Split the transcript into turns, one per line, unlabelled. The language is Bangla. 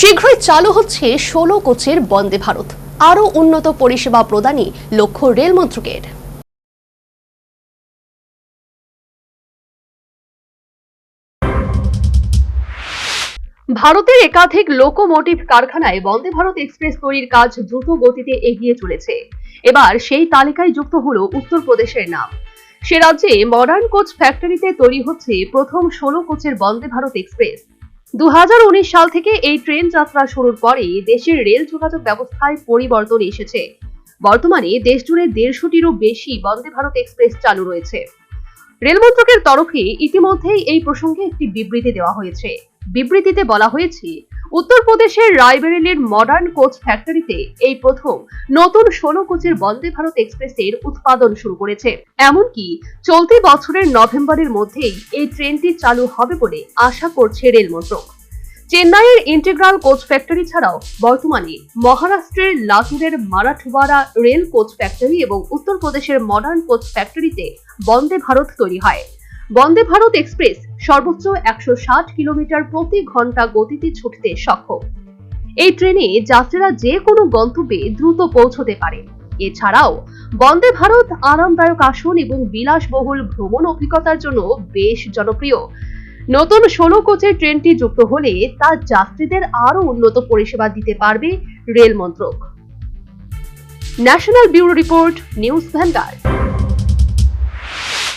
শীঘ্রই চালু হচ্ছে ষোলো কোচের বন্দে ভারত। আরও উন্নত পরিষেবা প্রদানই লক্ষ্য রেল মন্ত্রকের। ভারতের একাধিক লোকোমোটিভ কারখানায় বন্দে ভারত এক্সপ্রেস তৈরির কাজ দ্রুত গতিতে এগিয়ে চলেছে। এবার সেই তালিকায় যুক্ত হলো উত্তরপ্রদেশের নাম। সে রাজ্যে মডার্ন কোচ ফ্যাক্টরিতে তৈরি হচ্ছে প্রথম ষোলো কোচের বন্দে ভারত এক্সপ্রেস। দু সাল থেকে এই ট্রেন যাত্রা শুরুর পরে দেশের রেল যোগাযোগ ব্যবস্থায় পরিবর্তন এসেছে। বর্তমানে দেশজুড়ে দেড়শোটিরও বেশি বন্দে ভারত এক্সপ্রেস চালু রয়েছে। রেল মন্ত্রকের তরফে ইতিমধ্যেই এই প্রসঙ্গে একটি বিবৃতি দেওয়া হয়েছে। বিবৃতিতে বলা হয়েছে উত্তরপ্রদেশের রায়বেরেলির মডার্ন কোচ ফ্যাক্টরিতে এই প্রথম নতুন ষোলো কোচের বন্দে ভারত এক্সপ্রেসের উৎপাদন শুরু করেছে। এমনকি চলতি বছরের নভেম্বরের মধ্যেই এই ট্রেনটি চালু হবে বলে আশা করছে রেল মন্ত্রক চেন্নাইয়ের ইন্টিগ্রাল কোচ ফ্যাক্টরি ছাড়াও বর্তমানে মহারাষ্ট্রের লাতুরের মারাঠওয়াড়া রেল কোচ ফ্যাক্টরি এবং উত্তরপ্রদেশের মডার্ন কোচ ফ্যাক্টরিতে বন্দে ভারত তৈরি হয়। বন্দে ভারত এক্সপ্রেস সর্বোচ্চ একশো ষাট কিলোমিটার প্রতি ঘণ্টা গতিতে ছুটতে সক্ষম। এই ট্রেনে যাত্রীরা যে কোনো গন্তব্যে দ্রুত পৌঁছতে পারে। এছাড়াও, বন্দে ভারত আরামদায়ক আসন এবং বিলাসবহুল ভ্রমণ অভিজ্ঞতার জন্য বেশ জনপ্রিয়। নতুন ষোলো কোচের ট্রেনটি যুক্ত হলে তা যাত্রীদের আরও উন্নত পরিষেবা দিতে পারবে রেল মন্ত্রক। National bureau report, news Vanguard